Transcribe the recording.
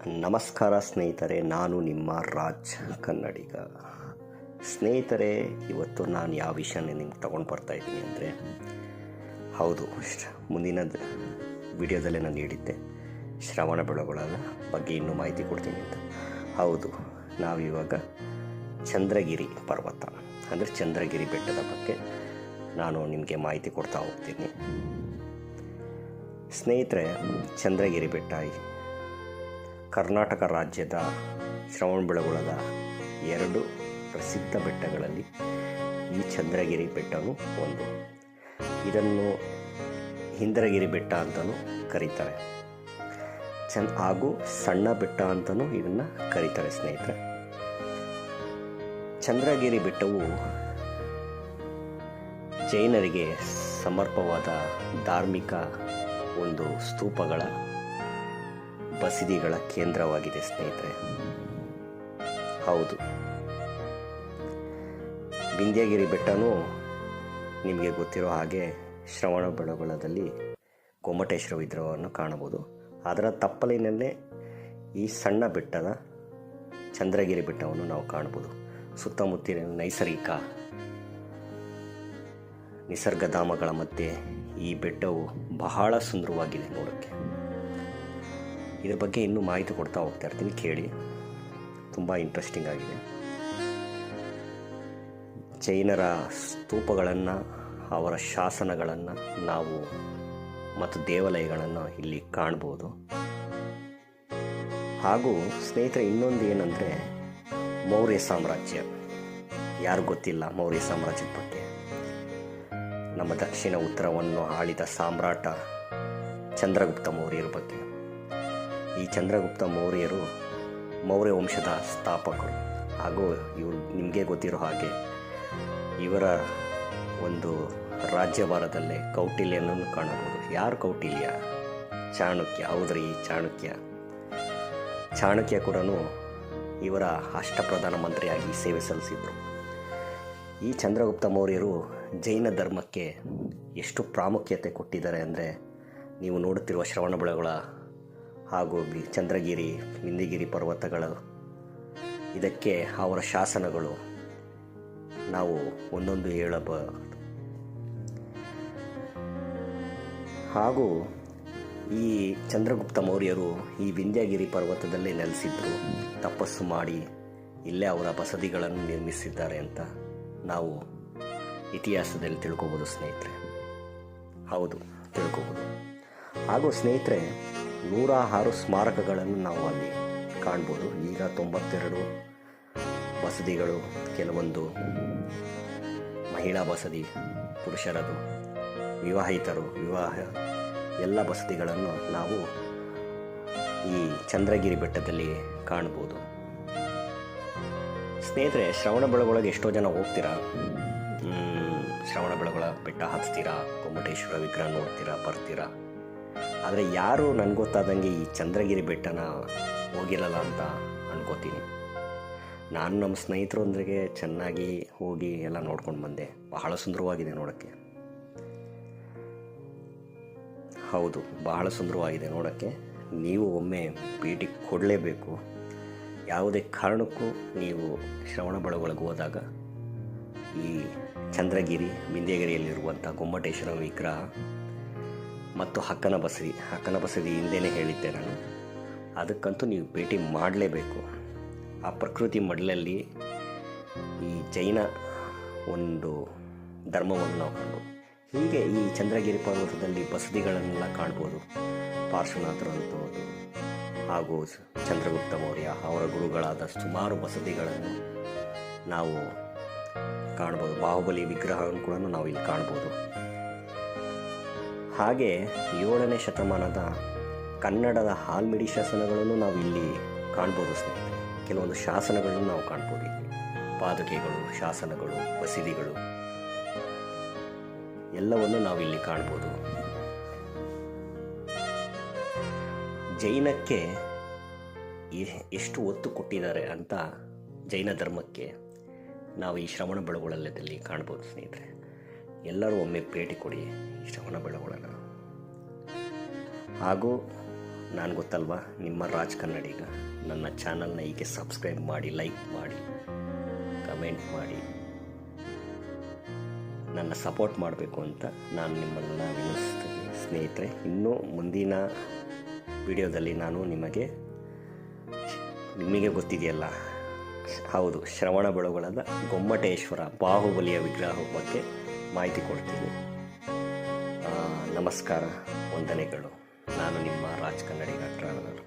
ನಮಸ್ಕಾರ ಸ್ನೇಹಿತರೆ, ನಾನು ನಿಮ್ಮ ರಾಜ್ ಕನ್ನಡಿಗ. ಸ್ನೇಹಿತರೆ, ಇವತ್ತು ನಾನು ಯಾವ ವಿಷಯನೇ ನಿಮ್ಗೆ ತೊಗೊಂಡು ಬರ್ತಾ ಇದ್ದೀನಿ ಅಂದರೆ, ಹೌದು ಮುಂದಿನ ವಿಡಿಯೋದಲ್ಲೇ ನಾನು ಹೇಳಿದ್ದೆ, ಶ್ರವಣ ಬೆಳಗೊಳ ಬಗ್ಗೆ ಇನ್ನೂ ಮಾಹಿತಿ ಕೊಡ್ತೀನಿ ಅಂತ. ಹೌದು, ನಾವಿವಾಗ ಚಂದ್ರಗಿರಿ ಪರ್ವತ, ಅಂದರೆ ಚಂದ್ರಗಿರಿ ಬೆಟ್ಟದ ಬಗ್ಗೆ ನಾನು ನಿಮಗೆ ಮಾಹಿತಿ ಕೊಡ್ತಾ ಹೋಗ್ತೀನಿ. ಸ್ನೇಹಿತರೆ, ಚಂದ್ರಗಿರಿ ಬೆಟ್ಟ ಕರ್ನಾಟಕ ರಾಜ್ಯದ ಶ್ರವಣಬೆಳಗೊಳದ ಎರಡು ಪ್ರಸಿದ್ಧ ಬೆಟ್ಟಗಳಲ್ಲಿ ಈ ಚಂದ್ರಗಿರಿ ಬೆಟ್ಟವು ಒಂದು. ಇದನ್ನು ಇಂದ್ರಗಿರಿ ಬೆಟ್ಟ ಅಂತಲೂ ಕರೀತಾರೆ. ಚನ್ ಹಾಗೂ ಸಣ್ಣ ಬೆಟ್ಟ ಅಂತಲೂ ಇದನ್ನು ಕರೀತಾರೆ ಸ್ನೇಹಿತರೆ. ಚಂದ್ರಗಿರಿ ಬೆಟ್ಟವು ಜೈನರಿಗೆ ಸಮರ್ಪವಾದ ಧಾರ್ಮಿಕ ಒಂದು ಸ್ತೂಪಗಳ ಬಸದಿಗಳ ಕೇಂದ್ರವಾಗಿದೆ, ಸ್ನೇಹಿತರೆ. ಹೌದು. ವಿಂಧ್ಯಗಿರಿ ಬೆಟ್ಟನೂ ನಿಮಗೆ ಗೊತ್ತಿರೋ ಹಾಗೆ ಶ್ರವಣ ಬೆಳಗೊಳದಲ್ಲಿ ಗೊಮ್ಮಟೇಶ್ವರ ವಿಗ್ರಹವನ್ನು ಕಾಣಬಹುದು. ಅದರ ತಪ್ಪಲಿನಲ್ಲೇ ಈ ಸಣ್ಣ ಬೆಟ್ಟದ ಚಂದ್ರಗಿರಿ ಬೆಟ್ಟವನ್ನು ನಾವು ಕಾಣಬಹುದು. ಸುತ್ತಮುತ್ತಲಿನ ನೈಸರ್ಗಿಕ ನಿಸರ್ಗಧಾಮಗಳ ಮಧ್ಯೆ ಈ ಬೆಟ್ಟವು ಬಹಳ ಸುಂದರವಾಗಿದೆ ನೋಡೋಕ್ಕೆ. ಇದ್ರ ಬಗ್ಗೆ ಇನ್ನೂ ಮಾಹಿತಿ ಕೊಡ್ತಾ ಹೋಗ್ತಾ ಇರ್ತೀನಿ, ಕೇಳಿ. ತುಂಬ ಇಂಟ್ರೆಸ್ಟಿಂಗ್ ಆಗಿದೆ. ಜೈನರ ಸ್ತೂಪಗಳನ್ನು, ಅವರ ಶಾಸನಗಳನ್ನು ನಾವು ಮತ್ತು ದೇವಾಲಯಗಳನ್ನು ಇಲ್ಲಿ ಕಾಣ್ಬೋದು. ಹಾಗೂ ಸ್ನೇಹಿತರೆ, ಇನ್ನೊಂದು ಏನಂದರೆ, ಮೌರ್ಯ ಸಾಮ್ರಾಜ್ಯ. ಯಾರು ಗೊತ್ತಿಲ್ಲ ಮೌರ್ಯ ಸಾಮ್ರಾಜ್ಯದ ಬಗ್ಗೆ. ನಮ್ಮ ದಕ್ಷಿಣ ಉತ್ತರವನ್ನು ಆಳಿದ ಸಾಮ್ರಾಟ ಚಂದ್ರಗುಪ್ತ ಮೌರ್ಯರ ಬಗ್ಗೆ. ಈ ಚಂದ್ರಗುಪ್ತ ಮೌರ್ಯರು ಮೌರ್ಯ ವಂಶದ ಸ್ಥಾಪಕರು. ಹಾಗೂ ಇವರು ನಿಮಗೆ ಗೊತ್ತಿರೋ ಹಾಗೆ ಇವರ ಒಂದು ರಾಜ್ಯಭಾರದಲ್ಲೇ ಕೌಟಿಲ್ಯನನ್ನು ಕಾಣಬಹುದು. ಯಾರು ಕೌಟಿಲ್ಯ? ಚಾಣಕ್ಯ. ಹೌದ್ರಿ, ಚಾಣಕ್ಯ. ಚಾಣಕ್ಯ ಕೂಡ ಇವರ ಅಷ್ಟಪ್ರಧಾನ ಮಂತ್ರಿಯಾಗಿ ಸೇವೆ ಸಲ್ಲಿಸಿದರು. ಈ ಚಂದ್ರಗುಪ್ತ ಮೌರ್ಯರು ಜೈನ ಧರ್ಮಕ್ಕೆ ಎಷ್ಟು ಪ್ರಾಮುಖ್ಯತೆ ಕೊಟ್ಟಿದ್ದಾರೆ ಅಂದರೆ ನೀವು ನೋಡುತ್ತಿರುವ ಶ್ರವಣಬೆಳಗೊಳ ಹಾಗೂ ಬಿ- ಚಂದ್ರಗಿರಿ ವಿಂಧ್ಯಗಿರಿ ಪರ್ವತಗಳು. ಇದಕ್ಕೆ ಅವರ ಶಾಸನಗಳು. ನಾವು ಒಂದೊಂದು ಹೇಳಬಹುದು. ಹಾಗೂ ಈ ಚಂದ್ರಗುಪ್ತ ಮೌರ್ಯರು ಈ ವಿಂಧ್ಯಗಿರಿ ಪರ್ವತದಲ್ಲೇ ನೆಲೆಸಿದ್ರು. ತಪಸ್ಸು ಮಾಡಿ ಇಲ್ಲೇ ಅವರ ಬಸದಿಗಳನ್ನು ನಿರ್ಮಿಸಿದ್ದಾರೆ ಅಂತ ನಾವು ಇತಿಹಾಸದಲ್ಲಿ ತಿಳ್ಕೊಬೋದು ಸ್ನೇಹಿತರೆ. ಹೌದು, ತಿಳ್ಕೊಬೋದು. ಹಾಗೂ ಸ್ನೇಹಿತರೆ ನೂರ ಆರು ಸ್ಮಾರಕಗಳನ್ನು ನಾವು ಅಲ್ಲಿ ಕಾಣ್ಬೋದು. ಈಗ ತೊಂಬತ್ತೆರಡು ಬಸದಿಗಳು, ಕೆಲವೊಂದು ಮಹಿಳಾ ಬಸದಿ, ಪುರುಷರದು, ವಿವಾಹಿತರು, ವಿವಾಹ ಎಲ್ಲ ಬಸದಿಗಳನ್ನು ನಾವು ಈ ಚಂದ್ರಗಿರಿ ಬೆಟ್ಟದಲ್ಲಿ ಕಾಣ್ಬೋದು. ಸ್ನೇಹಿತರೆ, ಶ್ರವಣ ಬೆಳಗೊಳಗೆ ಎಷ್ಟೋ ಜನ ಹೋಗ್ತೀರಾ? ಶ್ರವಣ ಬೆಳಗೊಳ ಬೆಟ್ಟ ಹತ್ತೀರಾ ಗೊಮ್ಮಟೇಶ್ವರ ವಿಗ್ರಹ ನೋಡ್ತೀರಾ? ಬರ್ತೀರಾ? ಆದರೆ ಯಾರು ನನಗೆ ಗೊತ್ತಾದಂಗೆ ಈ ಚಂದ್ರಗಿರಿ ಬೆಟ್ಟನ ಹೋಗಿರಲ್ಲ ಅಂತ ಅಂದ್ಕೋತೀನಿ ನಾನು ನಮ್ಮ ಸ್ನೇಹಿತರೊಂದಿಗೆ ಚೆನ್ನಾಗಿ ಹೋಗಿ ಎಲ್ಲ ನೋಡ್ಕೊಂಡು ಬಂದೆ. ಬಹಳ ಸುಂದರವಾಗಿದೆ ನೋಡೋಕ್ಕೆ. ಹೌದು, ಬಹಳ ಸುಂದರವಾಗಿದೆ ನೋಡೋಕ್ಕೆ. ನೀವು ಒಮ್ಮೆ ಭೇಟಿ ಕೊಡಲೇಬೇಕು. ಯಾವುದೇ ಕಾರಣಕ್ಕೂ ನೀವು ಶ್ರವಣ ಬೆಳಗೊಳಗೆ ಹೋದಾಗ ಈ ಚಂದ್ರಗಿರಿ ಬಿಂದ್ಯಗಿರಿಯಲ್ಲಿರುವಂಥ ಗೊಮ್ಮಟೇಶ್ವರ ವಿಗ್ರಹ ಮತ್ತು ಹಕ್ಕನ ಬಸದಿ ಹಕ್ಕನ ಬಸದಿ ಹಿಂದೆನೇ ಹೇಳಿದ್ದೆ ನಾನು. ಅದಕ್ಕಂತೂ ನೀವು ಭೇಟಿ ಮಾಡಲೇಬೇಕು. ಆ ಪ್ರಕೃತಿ ಮಡಲಲ್ಲಿ ಈ ಜೈನ ಒಂದು ಧರ್ಮವನ್ನು ನಾವು ಕಾಣ್ಬೋದು. ಹೀಗೆ ಈ ಚಂದ್ರಗಿರಿ ಪರ್ವತದಲ್ಲಿ ಬಸದಿಗಳನ್ನೆಲ್ಲ ಕಾಣ್ಬೋದು. ಪಾರ್ಶ್ವನಾಥರಂಥದ್ದು ಹಾಗೂ ಚಂದ್ರಗುಪ್ತ ಮೌರ್ಯ ಅವರ ಗುರುಗಳಾದ ಸುಮಾರು ಬಸದಿಗಳನ್ನು ನಾವು ಕಾಣ್ಬೋದು. ಬಾಹುಬಲಿ ವಿಗ್ರಹವನ್ನು ಕೂಡ ನಾವು ಇಲ್ಲಿ ಕಾಣ್ಬೋದು. ಹಾಗೆ ಏಳನೇ ಶತಮಾನದ ಕನ್ನಡದ ಹಾಲ್ಮಿಡಿ ಶಾಸನಗಳನ್ನು ನಾವು ಇಲ್ಲಿ ಕಾಣ್ಬೋದು ಸ್ನೇಹಿತರೆ. ಕೆಲವೊಂದು ಶಾಸನಗಳನ್ನು ನಾವು ಕಾಣ್ಬೋದು ಇಲ್ಲಿ. ಪಾದುಕೆಗಳು, ಶಾಸನಗಳು ಬಸಿದಿಗಳು ಎಲ್ಲವನ್ನು ನಾವು ಇಲ್ಲಿ ಕಾಣ್ಬೋದು. ಜೈನಕ್ಕೆ ಎಷ್ಟು ಒತ್ತು ಕೊಟ್ಟಿದ್ದಾರೆ ಅಂತ ಜೈನ ಧರ್ಮಕ್ಕೆ ನಾವು ಈ ಶ್ರವಣ ಬೆಳಗೊಳದಲ್ಲಿ ಕಾಣ್ಬೋದು ಸ್ನೇಹಿತರೆ. ಎಲ್ಲರೂ ಒಮ್ಮೆ ಭೇಟಿ ಕೊಡಿ. ಶ್ರವಣ ಬೆಳಗೊಳನ ಹಾಗೂ ನಾನು ಗೊತ್ತಲ್ವಾ, ನಿಮ್ಮ ರಾಜ್ ಕನ್ನಡಿಗ ನನ್ನ ಚಾನಲ್ನ ಹೀಗೆ ಸಬ್ಸ್ಕ್ರೈಬ್ ಮಾಡಿ, ಲೈಕ್ ಮಾಡಿ, ಕಮೆಂಟ್ ಮಾಡಿ. ನನ್ನ ಸಪೋರ್ಟ್ ಮಾಡಬೇಕು ಅಂತ ನಾನು ನಿಮ್ಮನ್ನು ವಿನಿಸ್ತೀನಿ ಸ್ನೇಹಿತರೆ, ಇನ್ನೂ ಮುಂದಿನ ವಿಡಿಯೋದಲ್ಲಿ ನಾನು ನಿಮಗೆ ನಿಮಗೆ ಗೊತ್ತಿದೆಯಲ್ಲ? ಹೌದು, ಶ್ರವಣ ಬೆಳಗೊಳದ ಗೊಮ್ಮಟೇಶ್ವರ ಬಾಹುಬಲಿಯ ವಿಗ್ರಹ ಬಗ್ಗೆ ಮಾಹಿತಿ ಕೊಡ್ತೀನಿ. ನಮಸ್ಕಾರ ವಂದನೆಗಳು. ನಾನು ನಿಮ್ಮ ರಾಜ್ ಕನ್ನಡಿಗ ಟ್ರಾವೆಲರ್